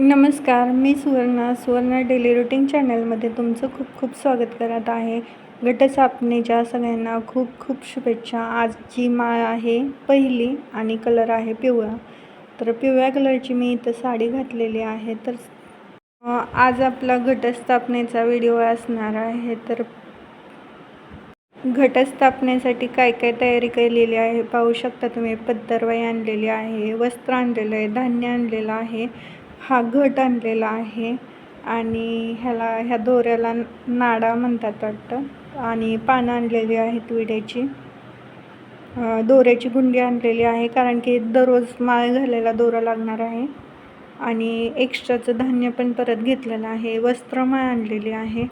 नमस्कार मी Suvarna. Suvarna daily routine चॅनलमध्ये तुमचं खूप खूप स्वागत करत आहे. घटस्थापनेच्या सगळ्यांना खूप खूप शुभेच्छा. आजची माळ आहे पहिली आणि कलर आहे पिवळा. तर पिवळ्या कलरची मी इथं साडी घातलेली आहे. तर आज आपला घटस्थापनेचा व्हिडिओ असणार आहे. तर घटस्थापनेसाठी काय काय तयारी केलेली आहे? पाहू शकता तुम्ही. पत्तरवाई आणलेली आहे वस्त्र आणलेलं आहे धान्य आणलेलं आहे. हा घट आणलेला आहे आणि ह्याला ह्या दोऱ्याला नाडा म्हणतात वाटतं. आणि पानं आणलेली आहेत विड्याची. दोऱ्याची गुंडी आणलेली आहे कारण की दररोज माळ घालायला दोरा लागणार आहे. आणि एक्स्ट्राचं धान्य पण परत घेतलेलं आहे. वस्त्रमाळ आणलेली आहे.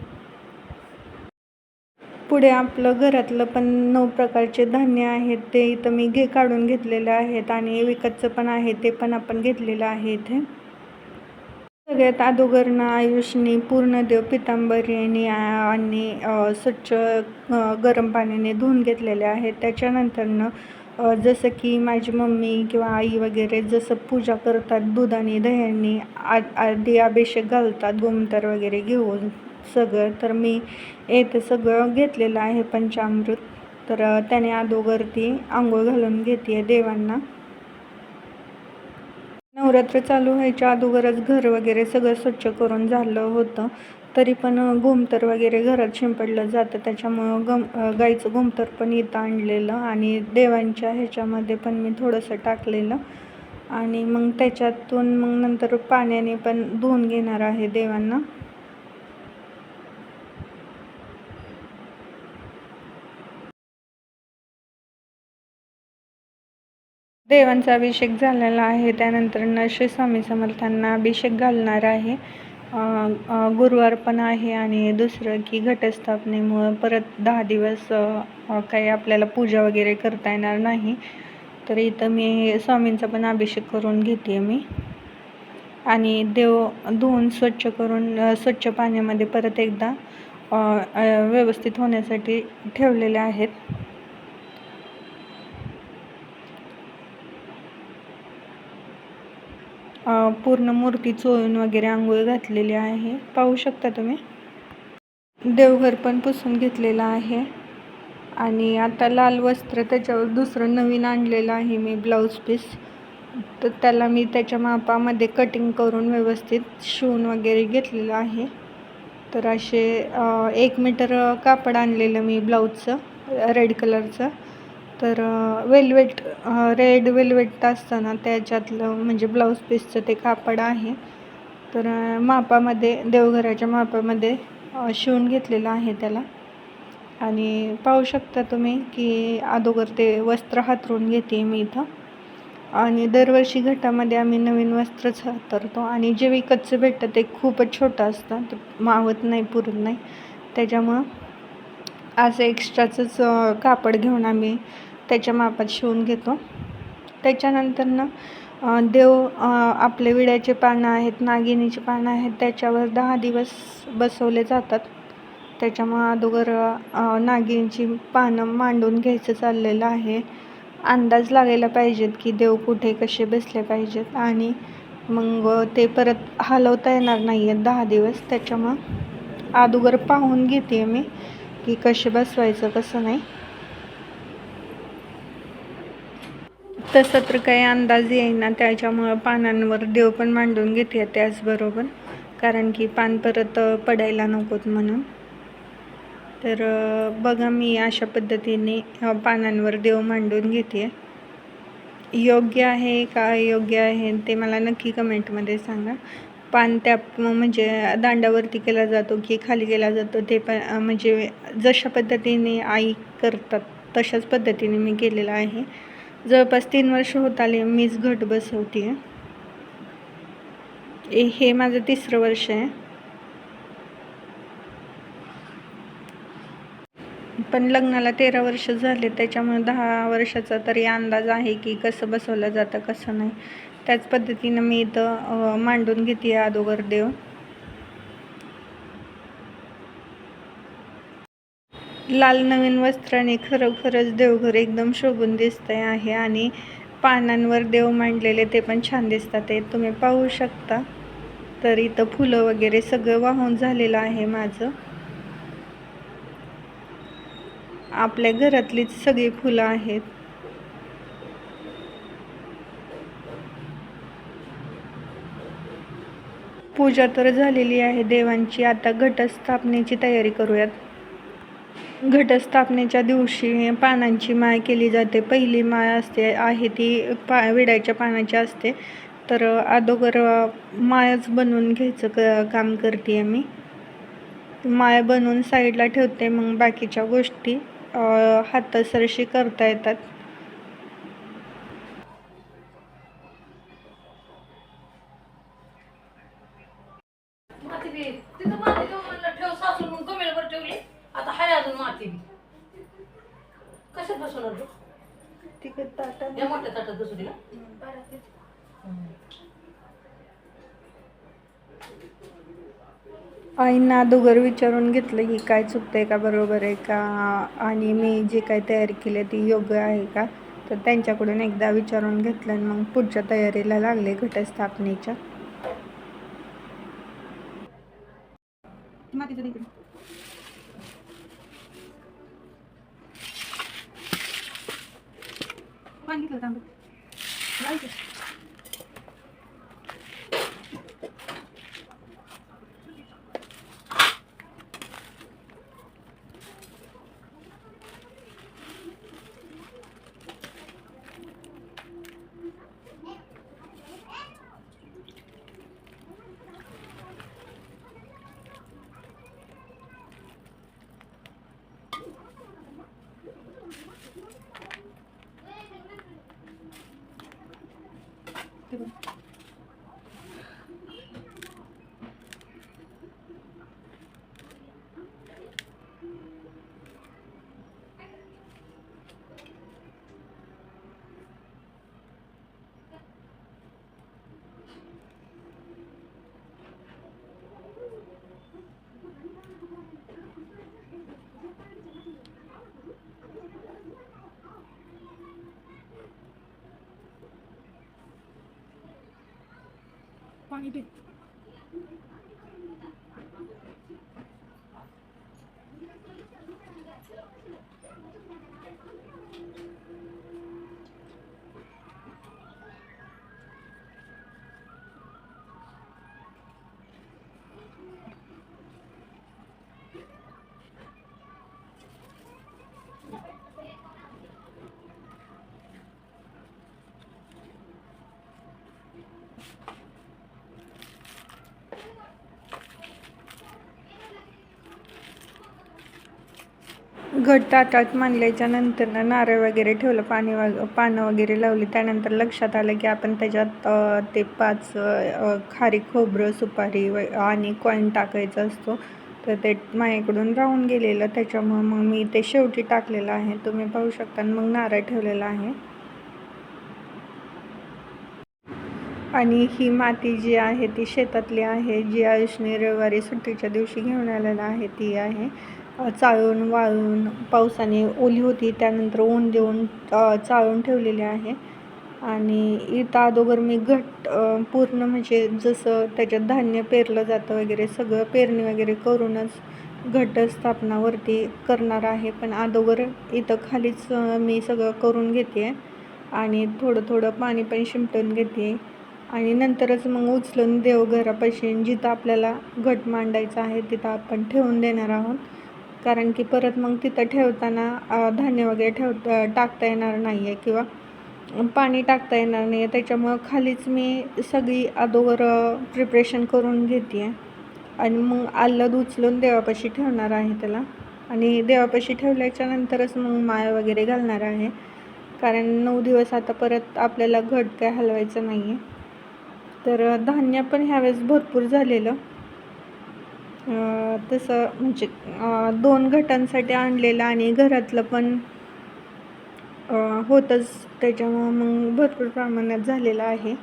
पुढे आपलं घरातलं पण नऊ प्रकारचे धान्य आहेत. ते इथं मी घे काढून घेतलेले आहेत आणि विकतचं पण आहे ते पण आपण घेतलेलं आहे इथे. सगळ्यात अगोदरनं आयुषने पूर्णदेव पितांबरीने आणि स्वच्छ गरम पाण्याने धुवून घेतलेले आहेत. त्याच्यानंतरनं जसं की माझी मम्मी किंवा आई वगैरे जसं पूजा करतात दुधाने दह्याने आ आधी अभिषेक घालतात गोमतर वगैरे घेऊन सगळं. तर मी येथे सगळं घेतलेलं आहे पंचामृत. तर त्याने अगोदर ती आंघोळ घालून घेते देवांना. नवरात्र चालू व्हायच्या अगोदरच घर वगैरे सगळं स्वच्छ करून झालं होतं. तरी पण अ, वगैरे घरात शिंपडलं जातं. त्याच्यामुळं गम गाईचं गोमूत्र पण इथं आणलेलं आणि देवांच्या ह्याच्यामध्ये पण मी थोडंसं टाकलेलं. आणि मग त्याच्यातून मग नंतर पाण्याने पण धुवून घेणार आहे देवांना. देवांचा अभिषेक झालेला आहे. त्यानंतर श्री स्वामी समर्थांना अभिषेक घालणार आहे. गुरुवार पण आहे आणि दुसरं की घटस्थापनेमुळं परत दहा दिवस काही आपल्याला पूजा वगैरे करता येणार नाही. तर इथं मी स्वामींचा पण अभिषेक करून घेते मी. आणि देव धुवून स्वच्छ करून स्वच्छ पाण्यामध्ये परत एकदा व्यवस्थित होण्यासाठी ठेवलेले आहेत. पूर्ण मूर्ती चोळून वगैरे आंघोळ घातलेली आहे. पाहू शकता तुम्ही? देवघर पण पुसून घेतलेलं आहे. आणि आता लाल वस्त्र त्याच्यावर दुसरं नवीन आणलेलं आहे मी ब्लाऊज पीस. तर त्याला मी त्याच्या मापामध्ये कटिंग करून व्यवस्थित शिवून वगैरे घेतलेलं आहे. तर असे एक मीटर कापड आणलेलं मी ब्लाऊजचं रेड कलरचं तर वेल्वेट रेड वेल्वेट असतं ना त्याच्यातलं म्हणजे ब्लाऊज पीसचं ते कापड आहे. तर मापामध्ये देवघराच्या मापामध्ये शिवून घेतलेलं आहे त्याला. आणि पाहू शकता तुम्ही की अगोदर ते वस्त्र हातरून घेते मी इथं. आणि दरवर्षी घटामध्ये आम्ही नवीन वस्त्रच हातरतो. आणि जे विकतचं भेटतं ते खूपच छोटं असतं ते मावत नाही पुरत नाही. त्याच्यामुळं असं एक्स्ट्राचंच कापड घेऊन आम्ही त्याच्या मापात शिवून घेतो. त्याच्यानंतरनं ना देव आपले विड्याचे पानं आहेत नागिनीचे पानं आहेत त्याच्यावर दहा दिवस बसवले जातात. त्याच्यामुळं अगोदर नागिनीची पानं मांडून घ्यायचं चाललेलं आहे. अंदाज लागायला पाहिजेत की देव कुठे कसे बसले पाहिजेत आणि मग ते परत हलवता येणार नाही आहेत दहा दिवस. त्याच्यामुळं अगोदर पाहून घेते मी की कसे बसवायचं कसं नाही. तसं तर काही अंदाज येईना त्याच्यामुळं पानांवर देव पण मांडून घेते त्याचबरोबर. कारण की पान परत पडायला नकोत म्हणून. तर बघा मी अशा पद्धतीने पानांवर देव मांडून घेते. योग्य आहे का योग्य आहे ते मला नक्की कमेंटमध्ये सांगा. पान त्या म्हणजे दांडावरती केला जातो की खाली केला जातो ते पण म्हणजे जशा पद्धतीने आई करतात तशाच पद्धतीने मी केलेलं आहे. जवळपास तीन वर्ष होत आले मीच घट बसवते. हे माझं तिसरं वर्ष आहे. पण लग्नाला तेरा वर्ष झाले त्याच्यामुळे दहा वर्षाचा तरी अंदाज आहे की कसं बसवलं जातं कसं नाही. त्याच पद्धतीनं मी इथं मांडून घेते अगोदर देव. लाल नवीन वस्त्राने खरोखरच देवघर एकदम शोभून दिसतंय आहे आणि पानांवर देव मांडलेले ते पण छान दिसतात. ते तुम्ही पाहू शकता. तर इथं फुलं वगैरे सगळं वाहून झालेलं आहे माझं. आपल्या घरातलीच सगळी फुलं आहेत. पूजा तर झालेली आहे. देवांची आता घटस्थापनेची तयारी करूयात. घटस्थापनेच्या दिवशी पानांची माळ केली जाते. पहिली माळ असते आहे ती पा विड्याच्या पानाची असते. तर अगोदर माळच बनवून घ्यायचं क काम करते आहे मी माळ बनवून साईडला ठेवते मग बाकीच्या गोष्टी हातासरशी करता येतात. कशात बसवणार तू? तिकडे ताटा या मोठ्या ताटात बसू दिला आईंना अगोदर विचारून घेतलं की काय चुकतंय का बरोबर आहे का? आणि मी जे काय तयारी केली ती योग्य आहे का? तर त्यांच्याकडून एकदा विचारून घेतलं आणि मग पुढच्या तयारीला लागले घटस्थापनेच्या. सांगितलं थांब 对吧 Itu. घट ताटात मांडल्याच्या नंतर ना नारळ वगैरे ठेवलं पाणी वग पानं वगैरे लावली. त्यानंतर लक्षात आलं की आपण त्याच्यात ते पाच खारी खोबरं सुपारी व आणि कॉईन टाकायचा असतो. तर ते माझ्याकडून राहून गेलेलं. त्याच्यामुळं मग मी ते शेवटी टाकलेलं आहे. तुम्ही पाहू शकता आणि मग नारळ ठेवलेला आहे. आणि ही माती जी आहे ती शेतातली आहे. जी आयुषने रविवारी सुट्टीच्या दिवशी घेऊन आलेला आहे ती आहे. चाळून वाळून पावसाने ओली होती. त्यानंतर ऊन देऊन चाळून ठेवलेली आहे. आणि इथं अगोदर मी घट पूर्ण म्हणजे जसं त्याच्यात धान्य पेरलं जातं वगैरे सगळं पेरणी वगैरे करूनच घटस्थापनावरती करणार आहे. पण अगोदर इथं खालीच मी सगळं करून घेते आणि थोडं थोडं पाणी पण शिंपटून घेते. आणि नंतरच मग उचलून देवघरापाशी जिथं आपल्याला घट मांडायचा आहे तिथं आपण ठेवून देणार आहोत. कारण की परत मग तिथं ठेवताना धान्य वगैरे ठेवता टाकता येणार नाही आहे किंवा पाणी टाकता येणार नाही आहे त्याच्यामुळं खालीच मी सगळी अगोदर प्रिपरेशन करून घेते आहे आणि मग आल्लद उचलून देवापाशी ठेवणार आहे त्याला. आणि देवापाशी ठेवल्याच्या नंतरच मग माया वगैरे घालणार आहे. कारण नऊ दिवस आता परत आपल्याला घट काय हलवायचं नाही आहे तर धान्य पण ह्यावेळेस भरपूर झालेलं. तसं म्हणजे दोन घटांसाठी आणलेलं आणि घरातलं पण होतंच. त्याच्यामुळं मग भरपूर प्रमाणात झालेलं आहे.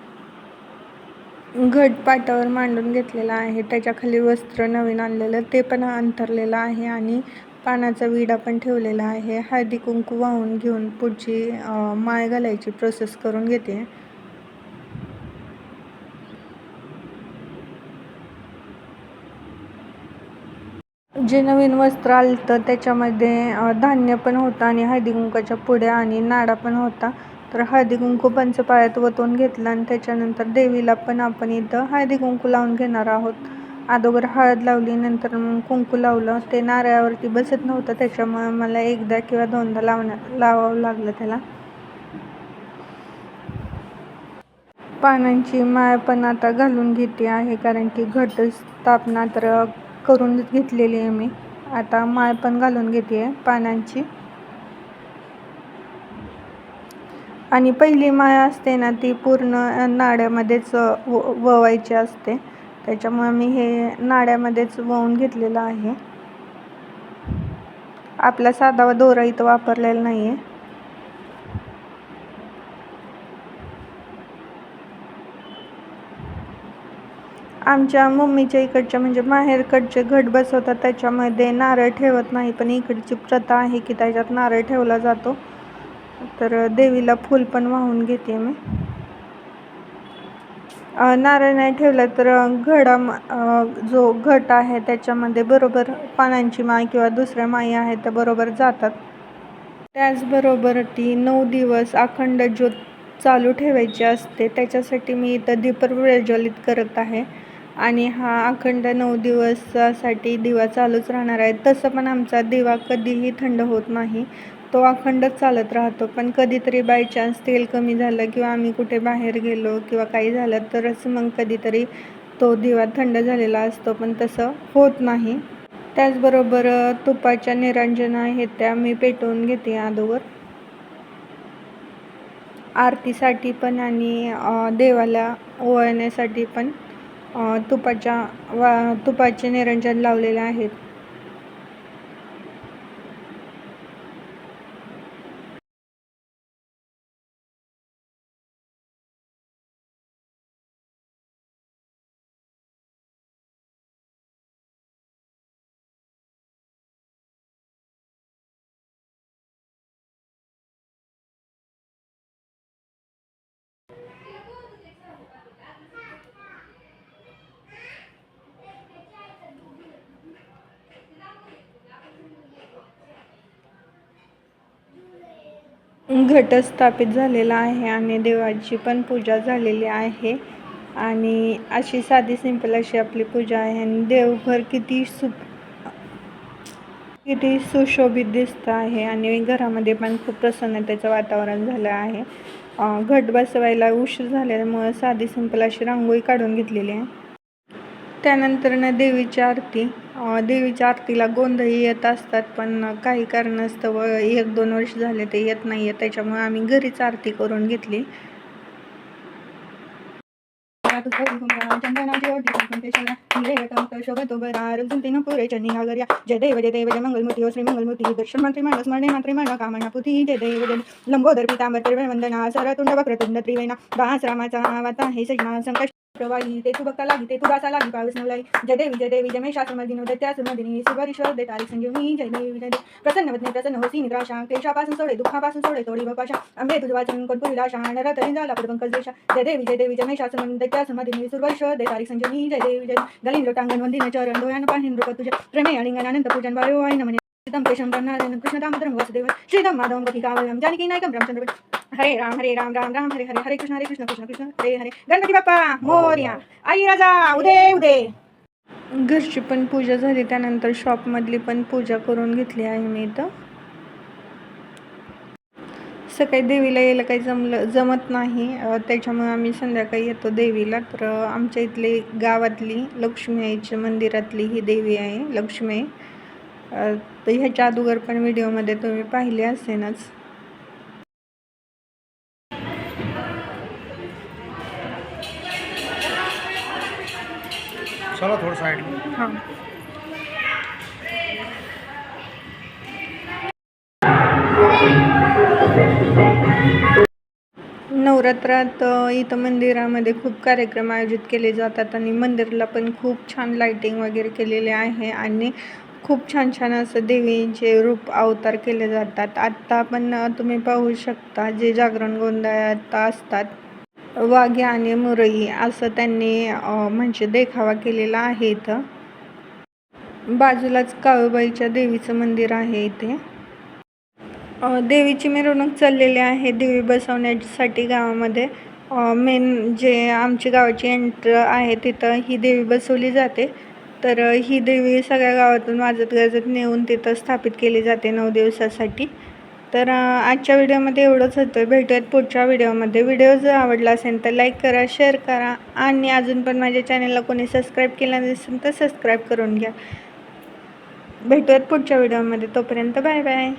घट पाटावर मांडून घेतलेला आहे. त्याच्याखाली वस्त्र नवीन आणलेलं ते पण अंतरलेलं आहे आणि पानाचा विडा पण ठेवलेला आहे. हळदी कुंकू वाहून घेऊन पुढची माळ घालायची प्रोसेस करून घेते. जे नवीन वस्त्र आलं तर त्याच्यामध्ये धान्य पण होतं आणि हळदी कुंकाच्या पुड्या आणि नाडा पण होता. तर हळदी कुंकू पंचपाळ्यात वतून घेतलं आणि त्याच्यानंतर देवीला पण आपण इथं हळदी कुंकू लावून घेणार आहोत. अगोदर हळद लावली नंतर मग कुंकू लावलं. ते नारळावरती बसत नव्हतं त्याच्यामुळे मला एकदा किंवा दोनदा लावण्या लावावं लागलं त्याला. पानांची माळ पण आता घालून घेते आहे कारण की घट स्थापना तर करूनच घेतलेली आहे मी. आता माळ पण घालून घेते आहे पानांची. आणि पहिली माळ असते ना ती पूर्ण नाड्यामध्येच व ववायची असते. त्याच्यामुळे मी हे नाड्यामध्येच ववून घेतलेलं आहे. आपला साधा दोरा इथं वापरलेला नाही आहे आमच्या मम्मीच्या इकडच्या म्हणजे माहेरकडचे घट बसवतात त्याच्यामध्ये नारळ ठेवत नाही पण इकडची प्रथा आहे की त्याच्यात नारळ ठेवला जातो. तर देवीला फूल पण वाहून घेते मी. नारळ नाही ठेवला तर घडा जो घट आहे त्याच्यामध्ये बरोबर पानांची माय किंवा दुसऱ्या माई आहे त्या बरोबर जातात. त्याचबरोबर ती नऊ दिवस अखंड ज्योत चालू ठेवायची असते. त्याच्यासाठी मी इथं दीप प्रज्वलित करत आहे. आणि हा अखंड नऊ दिवसासाठी दिवा चालूच राहणार आहे. तसं पण आमचा दिवा कधीही थंड होत नाही. तो अखंडच चालत राहतो. पण कधीतरी बाय चान्स तेल कमी झालं किंवा आम्ही कुठे बाहेर गेलो किंवा काही झालं तरच मग कधीतरी तो दिवा थंड झालेला असतो. पण तसं होत नाही. त्याचबरोबर तुपाच्या निरांजना आहेत त्या मी पेटवून घेते अगोदर आरतीसाठी पण आणि देवाला ओळण्यासाठी पण तुपाच्या वा तुपाचे निरंजन लावलेले आहेत. घट स्थापित झालेला आहे आणि देवाची पण पूजा झालेली आहे. आणि अशी साधी सिंपल अशी आपली पूजा आहे. आणि देवघर किती सु किती सुशोभित दिसतं आहे. आणि घरामध्ये पण खूप प्रसन्नतेचं वातावरण झालं आहे. घट बसवायला उशीर झाल्यामुळं साधी सिंपल अशी रांगोळी काढून घेतलेली आहे. त्यानंतर ना देवीची आरती. देवीच्या आरतीला गोंधळी येत असतात पण काही कारणास्तव एक दोन वर्ष झाले ते येत नाही आहे त्याच्यामुळे आम्ही घरीच आरती करून घेतली जय देव जय देव जय मंगलमूर्ती हो श्री मंगलमूर्ती दर्शन मंत्री मानस स्मरणे मंत्री मन कामना पुती जय देव जय लंबोदर पितांबर त्रिवेण वंदना सरतुंड वक्रतुंड त्रिवेणा दास रामाचा आवाता हे सजना संकट प्रवाही ते तू भक्ता लागी ते तू दासा लागी पाऊस नवलाई. जय देवी जय देवी जमे शास्त्र मदिनो उदत्या सुमर्दिनी सुभरीश्वर दे तारी संजीवनी जय देवी जय देवी. प्रसन्न वदने प्रसन्न होसी निद्राशा क्लेशापासून सोडे दुःखापासून सोडे तोडी बपाशा अंबे तुझ वाचन कोणपुरी पुरी नर तरी झाला पडबंकज देशा. जय देवी जय देवी जमे शास्त्र शास्त्रमर्दिनी उदत्या सुमर्दिनी सुभरीश्वर दे तारी संजीवनी जय देवी जय गलिंद्र टांगण वंदिन चरण डोयान पाहिन रूप तुझे प्रेमे अलिंगन अनंत पूजन वायो आई नमने सीतम केशम ब्रह्मनारायण कृष्ण दामोदरम वासुदेव श्रीराम माधवम रामचंद्र हरे राम हरे राम राम राम हरे हरे हरे कृष्ण हरे कृष्ण कृष्ण कृष्ण हरे हरे। गणपती बाप्पा मोर्या। आई राजा उदे उदे। घरची पण पूजा झाली त्यानंतर शॉपमधली पण पूजा करून घेतली आहे मी इथं. सकाळी देवीला यायला काही जमलं जमत नाही. त्याच्यामुळे आम्ही संध्याकाळी येतो देवीला. तर आमच्या इथली गावातली लक्ष्मी आईच्या मंदिरातली ही देवी आहे लक्ष्मी. तर ह्याच्या अगोदर पण व्हिडिओमध्ये तुम्ही पाहिले असेनच चला थोडं साईडला हां. नवरात्रात इथं मंदिरामध्ये खूप कार्यक्रम आयोजित केले जातात आणि मंदिरला पण खूप छान लाईटिंग वगैरे केलेले आहे आणि खूप छान छान असं देवीचे रूप अवतार केले जातात. आत्ता पण तुम्ही पाहू शकता जे जागरण गोंधळात असतात. वाघ्या आणि मुरई असं त्यांनी म्हणजे देखावा केलेला आहे इथं. बाजूलाच काळूबाईच्या देवीचं मंदिर आहे इथे. देवीची मिरवणूक चाललेली आहे देवी बसवण्यासाठी गावामध्ये. मेन जे आमची गावाची एंट्र आहे तिथं ही देवी बसवली जाते. तर ही देवी सगळ्या गावातून वाजत गाजत नेऊन तिथं स्थापित केली जाते नऊ दिवसासाठी. तर आजच्या व्हिडिओमध्ये एवढंच होतं. भेटूयात पुढच्या व्हिडिओमध्ये. व्हिडिओ जर आवडला असेल तर लाईक करा शेअर करा आणि अजून पण माझ्या चॅनलला कोणी सबस्क्राईब केला नसेल तर सबस्क्राईब करून घ्या. भेटूयात पुढच्या व्हिडिओमध्ये. तोपर्यंत बाय बाय.